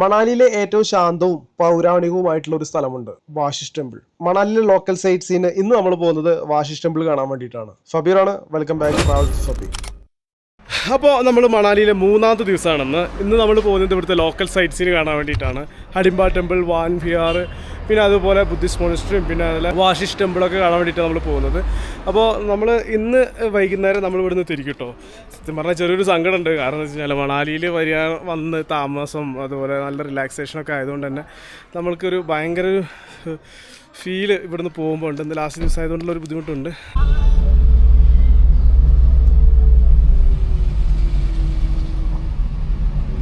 മണാലിയിലെ ഏറ്റവും ശാന്തവും പൗരാണികവുമായിട്ടുള്ള ഒരു സ്ഥലമുണ്ട് വാഷിഷ് ടെമ്പിൾ. മണാലിയിലെ ലോക്കൽ സൈറ്റ്സിന് ഇന്ന് നമ്മൾ പോകുന്നത് വാഷിഷ് ടെമ്പിൾ കാണാൻ വേണ്ടിയിട്ടാണ്. ഫബീറാണ് വെൽക്കം ബാക്ക് ട്രാവൽ ഫബീർ അപ്പോൾ നമ്മൾ മണാലിയിലെ മൂന്നാമത്തെ ദിവസമാണെന്ന്. ഇന്ന് നമ്മൾ പോകുന്നത് ഇവിടുത്തെ ലോക്കൽ സൈറ്റ്സിന് കാണാൻ വേണ്ടിയിട്ടാണ്. ഹഡിംബ ടെമ്പിൾ വാൻ വിഹാർ പിന്നെ അതുപോലെ ബുദ്ധിസ്റ്റ് മോണിസ്റ്ററും പിന്നെ അതുപോലെ വാഷിഷ് ടെമ്പിളൊക്കെ കാണാൻ വേണ്ടിയിട്ടാണ് നമ്മൾ പോകുന്നത്. അപ്പോൾ നമ്മൾ ഇന്ന് വൈകുന്നേരം നമ്മൾ ഇവിടുന്ന് തിരിക്കട്ടോ സത്യം പറഞ്ഞാൽ ചെറിയൊരു സങ്കടം ഉണ്ട്. കാരണം എന്ന് വെച്ച് മണാലിയിൽ വരിക വന്ന് താമസം അതുപോലെ നല്ല റിലാക്സേഷനൊക്കെ ആയതുകൊണ്ട് തന്നെ നമ്മൾക്കൊരു ഭയങ്കര ഒരു ഫീൽ ഇവിടുന്ന് പോകുമ്പോൾ ഉണ്ട്. ഇന്ന് ലാസ്റ്റ് ദിവസം ആയതുകൊണ്ടുള്ള ഒരു ബുദ്ധിമുട്ടുണ്ട്.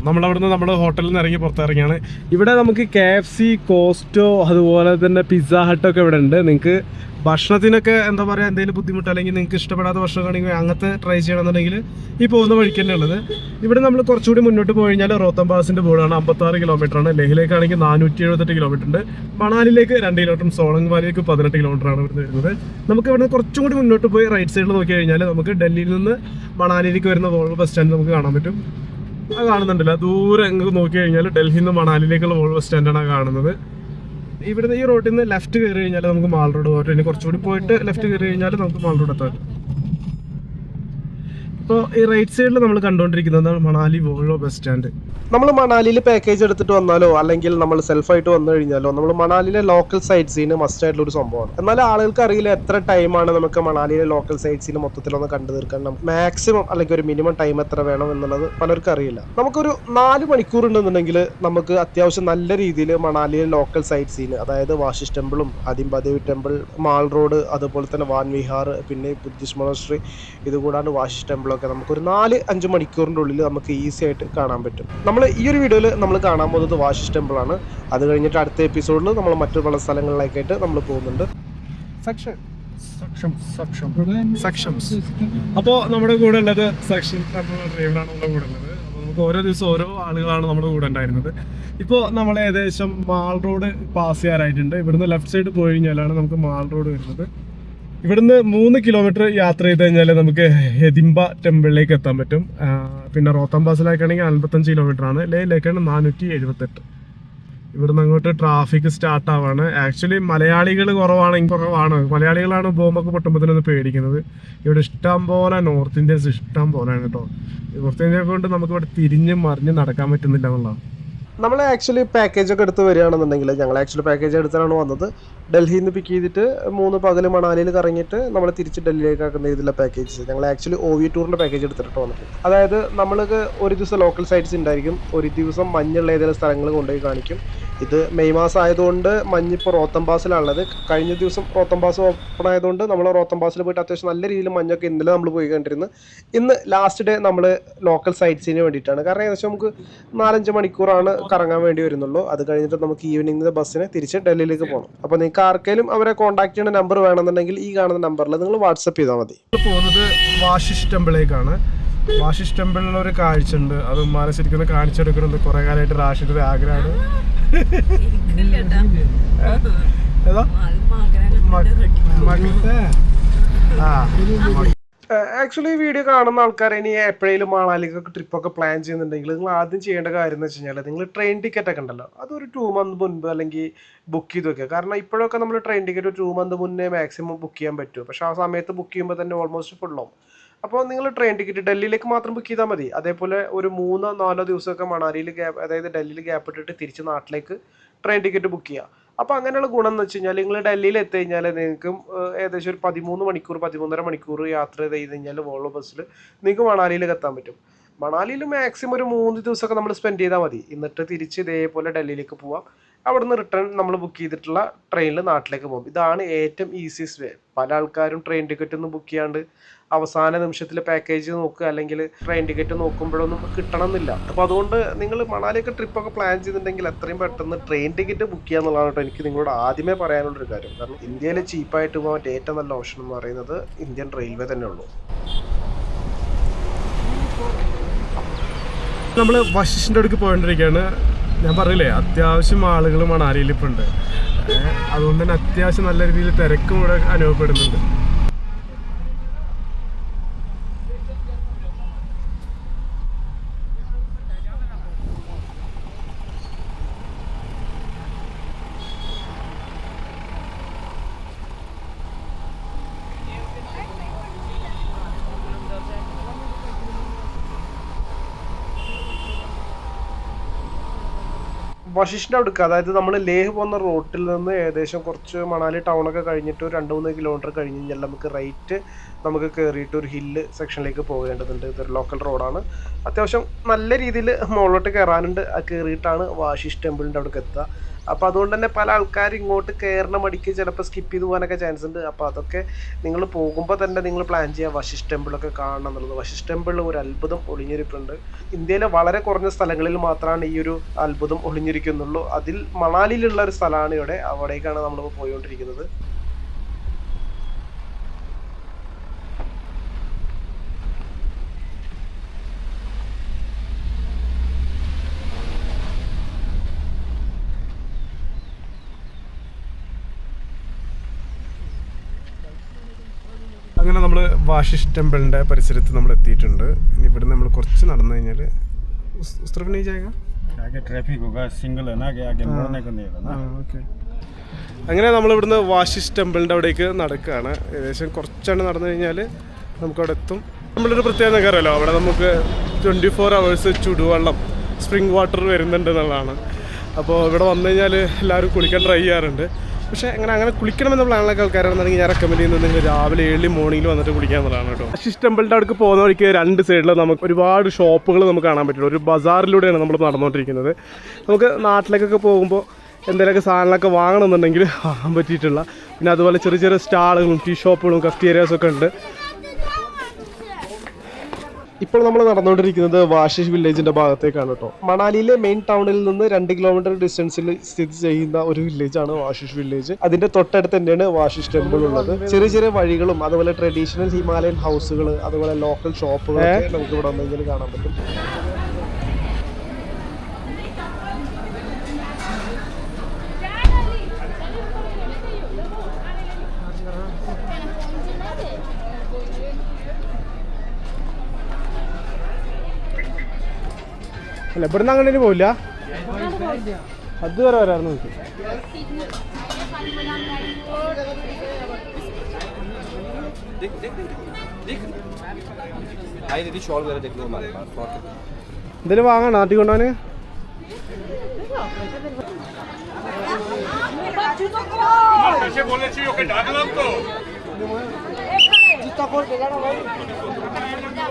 നമ്മളവിടുന്ന് നമ്മൾ ഹോട്ടലിൽ നിന്ന് ഇറങ്ങി പുറത്തിറങ്ങിയാണ്. ഇവിടെ നമുക്ക് കെ എഫ് സി കോസ്റ്റോ അതുപോലെ തന്നെ പിസ്സ ഹട്ടൊക്കെ ഇവിടെ ഉണ്ട്. നിങ്ങൾക്ക് ഭക്ഷണത്തിനൊക്കെ എന്താ പറയുക എന്തെങ്കിലും ബുദ്ധിമുട്ട് അല്ലെങ്കിൽ നിങ്ങൾക്ക് ഇഷ്ടപ്പെടാത്ത ഭക്ഷണം ആണെങ്കിൽ അങ്ങനത്തെ ട്രൈ ചെയ്യണമെന്നുണ്ടെങ്കിൽ ഈ പോകുന്ന വഴിക്ക് തന്നെ ഉള്ളത്. ഇവിടെ നമ്മൾ കുറച്ചുകൂടി മുന്നോട്ട് പോയി കഴിഞ്ഞാൽ റോത്തം പാസിന്റെ ബോർഡാണ്. അമ്പത്താറ് കിലോമീറ്റർ ആണ്. ലേഹിലേക്കാണെങ്കിൽ നാനൂറ്റി എഴുപത്തെട്ട് കിലോമീറ്റർ ഉണ്ട്. മണാലിലേക്ക് രണ്ട് കിലോമീറ്ററും സോളങ് വാലിയിലേക്ക് പതിനെട്ട് കിലോമീറ്റർ ആണ് ഇവിടുന്ന് വരുന്നത്. നമുക്ക് ഇവിടെ കുറച്ചും കൂടി മുന്നോട്ട് പോയി റൈറ്റ് സൈഡിൽ നോക്കി കഴിഞ്ഞാൽ നമുക്ക് ഡൽഹിയിൽ നിന്ന് മണാലിയിലേക്ക് വരുന്ന വോൾവ് ബസ് സ്റ്റാൻഡ് നമുക്ക് കാണാൻ പറ്റും. അത് കാണുന്നുണ്ടല്ല. ദൂരെ അങ്ങ് നോക്കി കഴിഞ്ഞാൽ ഡൽഹിയിൽ നിന്ന് മണാലിയിലേക്കുള്ള വോൾവോ സ്റ്റാൻഡാണ് കാണുന്നത്. ഇവിടുന്ന് ഈ റോഡിൽ നിന്ന് ലെഫ്റ്റ് കയറി കഴിഞ്ഞാൽ നമുക്ക് മാൾ റോഡ് പോയിട്ട് ഇനി കുറച്ചുകൂടി പോയിട്ട് ലെഫ്റ്റ് കയറി കഴിഞ്ഞാൽ നമുക്ക് മാൾ റോഡ് എത്താൻ ഇപ്പോൾ ഈ റൈറ്റ് സൈഡിൽ നമ്മൾ കണ്ടുകൊണ്ടിരിക്കുന്നത് മണാലി വോൾവോ ബസ് സ്റ്റാൻഡ് നമ്മൾ മണാലിയിൽ പാക്കേജ് എടുത്തിട്ട് വന്നാലോ അല്ലെങ്കിൽ നമ്മൾ സെൽഫായിട്ട് വന്നു കഴിഞ്ഞാലോ നമ്മൾ മണാലിയിലെ ലോക്കൽ സൈറ്റ് സീന് മസ്റ്റ് ആയിട്ടുള്ള ഒരു സംഭവമാണ്. എന്നാൽ ആളുകൾക്ക് അറിയില്ല എത്ര ടൈമാണ് നമുക്ക് മണാലിയിലെ ലോക്കൽ സൈറ്റ് സീന് മൊത്തത്തിലൊന്ന് കണ്ടു തീർക്കാൻ. നമുക്ക് മാക്സിമം അല്ലെങ്കിൽ ഒരു മിനിമം ടൈം എത്ര വേണം എന്നുള്ളത് പലർക്കും അറിയില്ല. നമുക്കൊരു നാല് മണിക്കൂർ ഉണ്ടെന്നുണ്ടെങ്കിൽ നമുക്ക് അത്യാവശ്യം നല്ല രീതിയിൽ മണാലിയിലെ ലോക്കൽ സൈറ്റ് സീന് അതായത് വാഷിഷ് ടെമ്പിളും ആദിംബാദേവി ടെമ്പിൾ മാൾ റോഡ് അതുപോലെ തന്നെ വാൻ വിഹാർ പിന്നെ ബുദ്ധിസ്റ്റ് മൊണസ്ട്രി ഇതുകൂടാണ്ട് വാഷിഷ് ടെമ്പിളൊക്കെ നമുക്കൊരു നാല് അഞ്ച് മണിക്കൂറിന്റെ ഉള്ളിൽ നമുക്ക് ഈസി ആയിട്ട് കാണാൻ പറ്റും. നമ്മൾ ഈ ഒരു വീഡിയോയിൽ നമ്മൾ കാണാൻ പോകുന്നത് വാശിഷ് ടെമ്പിൾ ആണ്. അത് കഴിഞ്ഞിട്ട് അടുത്ത എപ്പിസോഡിൽ നമ്മൾ മറ്റു പല സ്ഥലങ്ങളിലേക്കായിട്ട് നമ്മൾ പോകുന്നുണ്ട്. സെക്ഷൻ. സെക്ഷൻസ് അപ്പോൾ നമ്മുടെ കൂടെ ഉള്ളത് സെക്ഷൻ ഡ്രൈവറാണ് നമ്മുടെ കൂടെ ഉള്ളത്. അപ്പോൾ നമുക്ക് ഓരോ ദിവസം ഓരോ ആളുകളാണ് നമ്മുടെ കൂടെ ഉണ്ടായിരുന്നത്. ഇപ്പോ നമ്മൾ ഏകദേശം മാൾ റോഡ് പാസ് ചെയ്യാറായിട്ടുണ്ട്. ഇവിടുന്ന് ലെഫ്റ്റ് സൈഡ് പോയി കഴിഞ്ഞാലാണ് നമുക്ക് മാൾ റോഡ് വരുന്നത്. ഇവിടുന്ന് മൂന്ന് കിലോമീറ്റർ യാത്ര ചെയ്ത് കഴിഞ്ഞാൽ നമുക്ക് ഹെദിംബ ടെമ്പിളിലേക്ക് എത്താൻ പറ്റും. പിന്നെ റോത്തം പാസിലേക്കാണെങ്കിൽ അൻപത്തഞ്ച് കിലോമീറ്റർ ആണ്. ലേയിലേക്കാണ് നാനൂറ്റി എഴുപത്തെട്ട് ഇവിടുന്ന് അങ്ങോട്ട് ട്രാഫിക് സ്റ്റാർട്ട് ആവാണ്. ആക്ച്വലി മലയാളികൾ കുറവാണെങ്കിൽ കുറവാണ്. മലയാളികളാണ് ബോംബൊക്കെ പൊട്ടുമ്പോഴത്തേനൊന്ന് പേടിക്കുന്നത്. ഇവിടെ ഇഷ്ടം പോലെ നോർത്ത് ഇന്ത്യൻസ് ഇഷ്ടം പോലെയാണ് കേട്ടോ നോർത്ത് ഇന്ത്യ കൊണ്ട് നമുക്ക് ഇവിടെ തിരിഞ്ഞ് മറിഞ്ഞ് നടക്കാൻ പറ്റുന്നില്ല എന്നുള്ളതാണ്. നമ്മൾ ആക്ച്വലി പാക്കേജ് ഒക്കെ എടുത്ത് വരികയാണെന്നുണ്ടെങ്കിൽ ഞങ്ങൾ ആക്ച്വലി പാക്കേജ് എടുത്തിട്ടാണ് വന്നത്. ഡൽഹിയിൽ നിന്ന് പിക്ക് ചെയ്തിട്ട് മൂന്ന് പകൽ മണാലിയിൽ കറങ്ങിയിട്ട് നമ്മൾ തിരിച്ച് ഡൽഹിയിലേക്ക് ആക്കുന്ന രീതിയിലുള്ള പാക്കേജ് ഞങ്ങൾ ആക്ച്വലി ഒ വി ടൂറിന്റെ പാക്കേജ് എടുത്തിട്ട് വന്നത്. അതായത് നമ്മൾക്ക് ഒരു ദിവസം ലോക്കൽ സൈറ്റ്സ് ഉണ്ടായിരിക്കും. ഒരു ദിവസം മഞ്ഞുള്ള ഏതെങ്കിലും സ്ഥലങ്ങൾ കൊണ്ടുപോയി കാണിക്കും. ഇത് മെയ് മാസം ആയതുകൊണ്ട് മഞ്ഞിപ്പോൾ റോത്തം പാസിലാണുള്ളത്. കഴിഞ്ഞ ദിവസം റോത്തം പാസ് ഓപ്പൺ ആയതുകൊണ്ട് നമ്മൾ റോത്തം പാസിൽ പോയിട്ട് അത്യാവശ്യം നല്ല രീതിയിൽ മഞ്ഞൊക്കെ ഇന്നലെ നമ്മൾ പോയി കണ്ടിരുന്നു. ഇന്ന് ലാസ്റ്റ് ഡേ നമ്മൾ ലോക്കൽ സൈറ്റ്സിന് വേണ്ടിയിട്ടാണ്. കാരണം ഏകദേശം നമുക്ക് നാലഞ്ച് മണിക്കൂറാണ് കറങ്ങാൻ വേണ്ടി വരുന്നുള്ളൂ. അത് കഴിഞ്ഞിട്ട് നമുക്ക് ഈവനിങ് ബസ്സിന് തിരിച്ച് ഡൽഹിയിലേക്ക് പോകണം അപ്പോൾ നിങ്ങൾക്ക് ആർക്കെങ്കിലും അവരെ കോൺടാക്ട് ചെയ്യേണ്ട നമ്പർ വേണമെന്നുണ്ടെങ്കിൽ ഈ കാണുന്ന നമ്പറിൽ നിങ്ങൾ വാട്സപ്പ് ചെയ്താൽ മതി. പോകുന്നത് വാഷിഷ് ടെമ്പിളിലേക്കാണ് വാഷിഷ് ടെമ്പിളിൽ ഒരു കാഴ്ച ഉണ്ട് അത് ഉമ്മാനെ ശരിക്കും കാണിച്ചെടുക്കണമെന്ന് കുറെ കാലമായിട്ട് റാഷിന്റെ ഒരു ആഗ്രഹമാണ്. ആക്ച്വലി വീഡിയോ കാണുന്ന ആൾക്കാർ ഇനി എപ്പോഴേലും മാളാലിക്കൊക്കെ ട്രിപ്പൊക്കെ പ്ലാൻ ചെയ്യുന്നുണ്ടെങ്കിൽ നിങ്ങൾ ആദ്യം ചെയ്യേണ്ട കാര്യം എന്ന് വെച്ച് കഴിഞ്ഞാൽ നിങ്ങൾ ട്രെയിൻ ടിക്കറ്റ് ഒക്കെ ഉണ്ടല്ലോ. അതൊരു ടു മന്ത് മുൻപ് അല്ലെങ്കിൽ ബുക്ക് ചെയ്ത് വെക്കുക. കാരണം ഇപ്പോഴൊക്കെ നമ്മൾ ട്രെയിൻ ടിക്കറ്റ് ടു മന്ത് മുന്നേ മാക്സിമം ബുക്ക് ചെയ്യാൻ പറ്റും. പക്ഷെ ആ സമയത്ത് ബുക്ക് ചെയ്യുമ്പോൾ തന്നെ ഓൾമോസ്റ്റ് ഫുള്ളാവും അപ്പോൾ നിങ്ങൾ ട്രെയിൻ ടിക്കറ്റ് ഡൽഹിയിലേക്ക് മാത്രം ബുക്ക് ചെയ്താൽ മതി. അതേപോലെ ഒരു മൂന്നോ നാലോ ദിവസമൊക്കെ മണാലിയിൽ ഗ്യാപ്പ് അതായത് ഡൽഹിയിൽ ഗ്യാപ്പ് ഇട്ടിട്ട് തിരിച്ച് നാട്ടിലേക്ക് ട്രെയിൻ ടിക്കറ്റ് ബുക്ക് ചെയ്യുക അപ്പോൾ അങ്ങനെയുള്ള ഗുണം എന്ന് വെച്ച് കഴിഞ്ഞാൽ നിങ്ങൾ ഡൽഹിയിൽ എത്തി കഴിഞ്ഞാൽ നിങ്ങൾക്ക് ഏകദേശം ഒരു പതിമൂന്ന് മണിക്കൂർ പതിമൂന്നര മണിക്കൂർ യാത്ര ചെയ്ത് കഴിഞ്ഞാൽ വോളോ ബസ്സിൽ നിങ്ങൾക്ക് മണാലിയിലേക്ക് എത്താൻ പറ്റും. മണാലിയിൽ മാക്സിമം ഒരു മൂന്ന് ദിവസമൊക്കെ നമ്മൾ സ്പെൻഡ് ചെയ്താൽ മതി. എന്നിട്ട് തിരിച്ച് ഇതേപോലെ ഡൽഹിയിലേക്ക് പോവാം. അവിടുന്ന് റിട്ടേൺ നമ്മൾ ബുക്ക് ചെയ്തിട്ടുള്ള ട്രെയിനിൽ നാട്ടിലേക്ക് പോകും. ഇതാണ് ഏറ്റവും ഈസിയസ്റ്റ് വേ പല ആൾക്കാരും ട്രെയിൻ ടിക്കറ്റ് ഒന്നും ബുക്ക് ചെയ്യാണ്ട് അവസാന നിമിഷത്തിൽ പാക്കേജ് നോക്കുക അല്ലെങ്കിൽ ട്രെയിൻ ടിക്കറ്റ് നോക്കുമ്പോഴൊന്നും കിട്ടണമെന്നില്ല. അപ്പോൾ അതുകൊണ്ട് നിങ്ങൾ മണാലിയൊക്കെ ട്രിപ്പൊക്കെ പ്ലാൻ ചെയ്തിട്ടുണ്ടെങ്കിൽ എത്രയും പെട്ടെന്ന് ട്രെയിൻ ടിക്കറ്റ് ബുക്ക് ചെയ്യുക എന്നുള്ളതാണ് എനിക്ക് നിങ്ങളോട് ആദ്യമേ പറയാനുള്ളൊരു കാര്യം. കാരണം ഇന്ത്യയിൽ ചീപ്പായിട്ട് പോകാൻ ഏറ്റവും നല്ല ഓപ്ഷൻ എന്ന് പറയുന്നത് ഇന്ത്യൻ റെയിൽവേ തന്നെ ഉള്ളൂ. നമ്മൾ വശിഷിന്റെ അടുക്ക് പോയിക്കൊണ്ടിരിക്കുകയാണ് ഞാൻ പറയില്ലേ അത്യാവശ്യം ആളുകൾ മണാലിയിൽ ഇപ്പോൾ ഉണ്ട്. അതുകൊണ്ട് തന്നെ അത്യാവശ്യം നല്ല രീതിയിൽ തിരക്കും ഇവിടെ അനുഭവപ്പെടുന്നുണ്ട്. വശിഷ്ഠ അടുക്ക അതായത് നമ്മൾ ലേഹ് പോകുന്ന റോട്ടിൽ നിന്ന് ഏകദേശം കുറച്ച് മണാലി ടൗൺ ഒക്കെ കഴിഞ്ഞിട്ട് ഒരു രണ്ട് മൂന്ന് കിലോമീറ്റർ കഴിഞ്ഞ് കഴിഞ്ഞാൽ നമുക്ക് റൈറ്റ് നമുക്ക് കയറിയിട്ട് ഒരു ഹില്ല് സെക്ഷനിലേക്ക് പോകേണ്ടതുണ്ട്. ഇതൊരു ലോക്കൽ റോഡാണ് അത്യാവശ്യം നല്ല രീതിയിൽ മുകളിലോട്ട് കയറാനുണ്ട് കയറിയിട്ടാണ് വാശിഷ് ടെമ്പിളിന്റെ അവിടേക്ക് എത്തുക. അപ്പോൾ അതുകൊണ്ട് തന്നെ പല ആൾക്കാർ ഇങ്ങോട്ട് കയറണ മടിക്ക് ചിലപ്പോൾ സ്കിപ്പ് ചെയ്തു പോകാനൊക്കെ ചാൻസ് ഉണ്ട്. അപ്പോൾ അതൊക്കെ നിങ്ങൾ പോകുമ്പോൾ തന്നെ നിങ്ങൾ പ്ലാൻ ചെയ്യുക വശിഷ് ടെമ്പിളൊക്കെ കാണണം എന്നുള്ളത്. വശിഷ് ടെമ്പിളിൽ ഒരു അത്ഭുതം ഒളിഞ്ഞിരിപ്പുണ്ട്. ഇന്ത്യയിലെ വളരെ കുറഞ്ഞ സ്ഥലങ്ങളിൽ മാത്രമാണ് ഈ ഒരു അത്ഭുതം ഒളിഞ്ഞിരിക്കുന്നുള്ളൂ. അതിൽ മണാലിയിലുള്ള ഒരു സ്ഥലമാണ് ഇവിടെ. അവിടേക്കാണ് നമ്മളിപ്പോൾ പോയിക്കൊണ്ടിരിക്കുന്നത് അങ്ങനെ നമ്മൾ വാഷിഷ് ടെമ്പിളിൻ്റെ പരിസരത്ത് നമ്മൾ എത്തിയിട്ടുണ്ട് ഇനി ഇവിടെ നമ്മൾ കുറച്ച് നടന്നു കഴിഞ്ഞാൽ ഉസ്ത്രഫിനെ ജായക आगे ट्रैफिक होगा सिंगल है ना आगे आगे मुड़ने को नहीं होगा ना ഓക്കെ അങ്ങനെ നമ്മൾ ഇവിടുന്ന് വാഷിഷ് ടെമ്പിളിൻ്റെ അവിടേക്ക് നടക്കുകയാണ് ഏകദേശം കുറച്ചാണ് നടന്നു കഴിഞ്ഞാൽ നമുക്ക് അവിടെ എത്തും നമ്മളൊരു പ്രത്യേക നഗരമല്ലോ അവിടെ നമുക്ക് ട്വൻറ്റി ഫോർ അവേഴ്സ് ചുടുവെള്ളം സ്പ്രിംഗ് വാട്ടർ വരുന്നുണ്ട് എന്നുള്ളതാണ് അപ്പോൾ ഇവിടെ വന്നു കഴിഞ്ഞാൽ എല്ലാവരും കുളിക്കാൻ ട്രൈ ചെയ്യാറുണ്ട് പക്ഷേ അങ്ങനെ അങ്ങനെ കുളിക്കണമെന്ന പ്ലാനിലൊക്കെ ആൾക്കാരാണെന്നുണ്ടെങ്കിൽ ഞാൻ റെക്കമെൻഡ് ചെയ്യുന്നത് നിങ്ങൾ രാവിലെ ഏഴ് മോർണിംഗിൽ വന്നിട്ട് കുളിക്കാൻ എന്നുള്ളതാണ് കേട്ടോ അശിഷ് ടെമ്പിളിന്റെ അടുക്ക് പോകുന്ന വഴിക്ക് രണ്ട് സൈഡിൽ നമുക്ക് ഒരുപാട് ഷോപ്പുകൾ നമുക്ക് കാണാൻ പറ്റും ഒരു ബസാറിലൂടെയാണ് നമ്മൾ നടന്നുകൊണ്ടിരിക്കുന്നത് നമുക്ക് നാട്ടിലേക്കൊക്കെ പോകുമ്പോൾ എന്തെങ്കിലുമൊക്കെ സാധനങ്ങളൊക്കെ വാങ്ങണമെന്നുണ്ടെങ്കിൽ വാങ്ങാൻ പറ്റിയിട്ടുള്ള. പിന്നെ അതുപോലെ ചെറിയ ചെറിയ സ്റ്റാളുകളും ടീ ഷോപ്പുകളും കഫ്റ്റീരിയാസും ഒക്കെ ഉണ്ട്. ഇപ്പോൾ നമ്മൾ നടന്നുകൊണ്ടിരിക്കുന്നത് വാഷിഷ് വില്ലേജിന്റെ ഭാഗത്തേക്കാണ് കേട്ടോ. മണാലിയിലെ മെയിൻ ടൗണിൽ നിന്ന് രണ്ട് കിലോമീറ്റർ ഡിസ്റ്റൻസിൽ സ്ഥിതി ചെയ്യുന്ന ഒരു വില്ലേജ് ആണ് വാഷിഷ് വില്ലേജ്. അതിന്റെ തൊട്ടടുത്ത് തന്നെയാണ് വാഷിഷ് ടെമ്പിൾ ഉള്ളത്. ചെറിയ ചെറിയ വഴികളും അതുപോലെ ട്രഡീഷണൽ ഹിമാലയൻ ഹൗസുകൾ അതുപോലെ ലോക്കൽ ഷോപ്പുകൾ നമുക്ക് ഇവിടെ വന്നു കാണാൻ പറ്റും. അല്ല ഇവിടുന്ന് അങ്ങനെ പോവില്ല? അത് വരെ വരായിരുന്നു നോക്കി എന്തെങ്കിലും നാട്ടിൽ കൊണ്ടുപോന്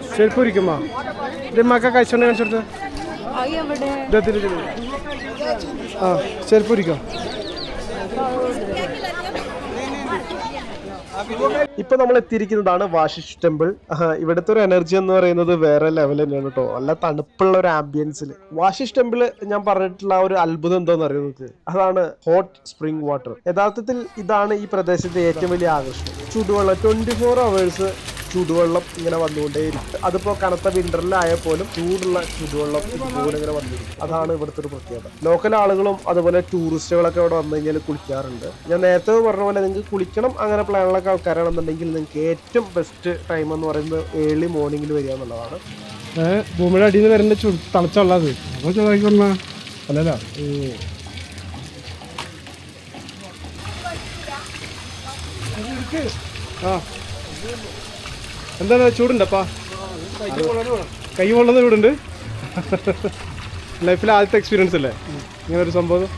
ശരിക്കും ഇരിക്കുമ്പോ. ഇത് മക്ക കഴിച്ചോണ്ട് കാണിച്ചെടുത്ത് ആ ഇപ്പൊ നമ്മൾ എത്തിയിരിക്കുന്നതാണ് വാഷിഷ് ടെമ്പിൾ. ഇവിടുത്തെ ഒരു എനർജി എന്ന് പറയുന്നത് വേറെ ലെവൽ തന്നെയാണ് കേട്ടോ നല്ല തണുപ്പുള്ള ഒരു ആംബിയൻസിൽ വാഷിഷ് ടെമ്പിൾ ഞാൻ പറഞ്ഞിട്ടുള്ള ഒരു അത്ഭുതം എന്താന്ന് അറിയുന്നത് അതാണ് ഹോട്ട് സ്പ്രിംഗ് വാട്ടർ യഥാർത്ഥത്തിൽ ഇതാണ് ഈ പ്രദേശത്തെ ഏറ്റവും വലിയ ആകർഷണം. ചൂടുവെള്ളം ട്വന്റി ഫോർ അവേഴ്സ് ചൂടുവെള്ളം ഇങ്ങനെ വന്നുകൊണ്ടേയിരിക്കും. അതിപ്പോ കനത്ത വിന്ററിലായ പോലും ചൂടുള്ള ചൂടുവെള്ളം ഇതുപോലെ ഇങ്ങനെ വന്നിരിക്കും. അതാണ് ഇവിടുത്തെ ഒരു പ്രത്യേകത. ലോക്കൽ ആളുകളും അതുപോലെ ടൂറിസ്റ്റുകളൊക്കെ ഇവിടെ വന്നു കഴിഞ്ഞാൽ കുളിക്കാറുണ്ട്. ഞാൻ നേരത്തെ പറഞ്ഞ പോലെ നിങ്ങൾക്ക് കുളിക്കണം അങ്ങനെ പ്ലാനുള്ള ആൾക്കാരാണെന്നുണ്ടെങ്കിൽ നിങ്ങൾക്ക് ഏറ്റവും ബെസ്റ്റ് ടൈം എന്ന് പറയുന്നത് ഏർലി മോർണിംഗിൽ വരിക എന്നുള്ളതാണ്. ഭൂമിയുടെ അടിയിൽ വരുന്ന ചു തളച്ചുള്ളത് അപ്പോൾ ആ. എന്താണ് ചൂടുണ്ടപ്പാ? കൈ പൊള്ളുന്ന ചൂടുണ്ട്. ലൈഫിൽ ആദ്യത്തെ എക്സ്പീരിയൻസ് അല്ലേ? ഇങ്ങനെ ഒരു സംഭവം.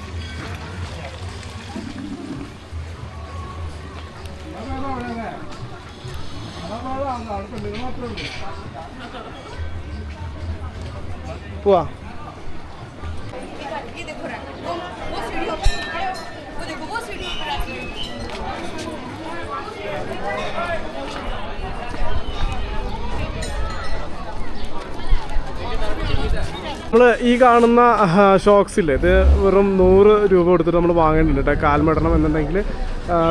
പോവാ. നമ്മൾ ഈ കാണുന്ന ഷോക്സ് ഇല്ലേ ഇത് വെറും നൂറ് രൂപ കൊടുത്തിട്ട് നമ്മൾ വാങ്ങേണ്ടത് കേട്ടോ കാൽമടണം എന്നുണ്ടെങ്കിൽ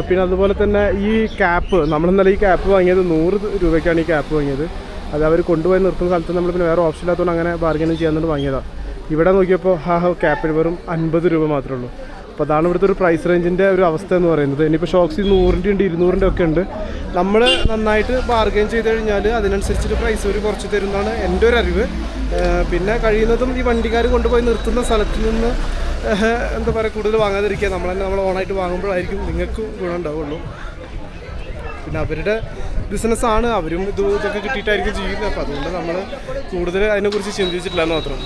പിന്നെ അതുപോലെ തന്നെ ഈ ക്യാപ്പ് നമ്മൾ ഇന്നലെ ഈ ക്യാപ്പ് വാങ്ങിയത് നൂറ് രൂപയ്ക്കാണ് ഈ ക്യാപ്പ് വാങ്ങിയത്. അത് അവർ കൊണ്ടുപോയി നിർത്തുന്ന സ്ഥലത്ത് നമ്മൾ പിന്നെ വേറെ ഓപ്ഷൻ ഇല്ലാത്തതുകൊണ്ട് അങ്ങനെ ബാർഗനിങ് ചെയ്യാൻ വാങ്ങിയതാണ് ഇവിടെ നോക്കിയപ്പോൾ ആ ക്യാപ്പിന് വെറും അൻപത് രൂപ മാത്രമേ ഉള്ളൂ. അപ്പോൾ അതാണ് ഇവിടുത്തെ ഒരു പ്രൈസ് റേഞ്ചിന്റെ ഒരു അവസ്ഥ എന്ന് പറയുന്നത്. ഇനിയിപ്പോൾ ഷോക്സ് നൂറിന്റെ ഉണ്ട് ഇരുന്നൂറിന്റെ ഒക്കെ ഉണ്ട്. നമ്മൾ നന്നായിട്ട് ബാർഗെയിൻ ചെയ്ത് കഴിഞ്ഞാൽ അതിനനുസരിച്ചിട്ട് പ്രൈസ് ഒരു കുറച്ച് തരുന്നതാണ് എന്റെ ഒരു അറിവ്. പിന്നെ കഴിയുന്നതും ഈ വണ്ടിക്കാർ കൊണ്ടുപോയി നിർത്തുന്ന സ്ഥലത്ത് നിന്ന് എന്താ പറയുക കൂടുതൽ വാങ്ങാതിരിക്കുക. നമ്മൾ തന്നെ നമ്മൾ ഓണായിട്ട് വാങ്ങുമ്പോഴായിരിക്കും നിങ്ങൾക്കും ഗുണം ഉണ്ടാവുള്ളൂ. പിന്നെ അവരുടെ ബിസിനസ്സാണ് അവരും ഇത് ഇതൊക്കെ കിട്ടിയിട്ടായിരിക്കും ചെയ്യുന്നത്. അപ്പോൾ അതുകൊണ്ട് നമ്മൾ കൂടുതൽ അതിനെക്കുറിച്ച് ചിന്തിച്ചിട്ടില്ല എന്ന് മാത്രം.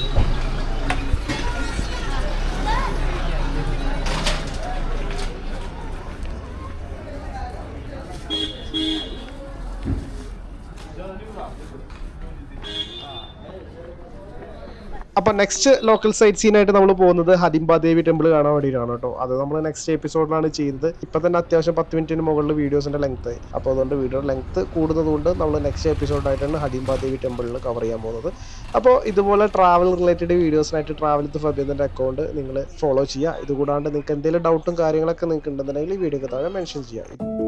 അപ്പോൾ നെക്സ്റ്റ് ലോക്കൽ സൈറ്റ് സീനായിട്ട് നമ്മൾ പോകുന്നത് ഹദിംബ ദേവി ടെമ്പിൾ കാണാൻ വേണ്ടിയിട്ടാണ് കേട്ടോ. അത് നമ്മൾ നെക്സ്റ്റ് എപ്പിസോഡിലാണ് ചെയ്തത്. ഇപ്പം തന്നെ അത്യാവശ്യം പത്ത് മിനിറ്റിന് മുകളിൽ വീഡിയോസിന്റെ ലെങ്ത് അപ്പോൾ അതുകൊണ്ട് വീഡിയോയുടെ ലെങ്ത് കൂടുന്നതുകൊണ്ട് നമ്മൾ നെക്സ്റ്റ് എപ്പിസോഡായിട്ടാണ് ഹദിംബ ദേവി ടെമ്പിളിൽ കവർ ചെയ്യാൻ പോകുന്നത്. അപ്പോൾ ഇതുപോലെ ട്രാവൽ റിലേറ്റഡ് വീഡിയോസിനായിട്ട് ട്രാവൽ വിത്ത് ഫബീദിന്റെ അക്കൗണ്ട് നിങ്ങൾ ഫോളോ ചെയ്യുക. ഇതുകൂടാണ്ട് നിങ്ങൾക്ക് എന്തെങ്കിലും ഡൗട്ടും കാര്യങ്ങളൊക്കെ നിങ്ങൾക്ക് ഉണ്ടെന്നുണ്ടെങ്കിൽ ഈ വീഡിയോക്ക് താഴെ മെൻഷൻ ചെയ്യുക.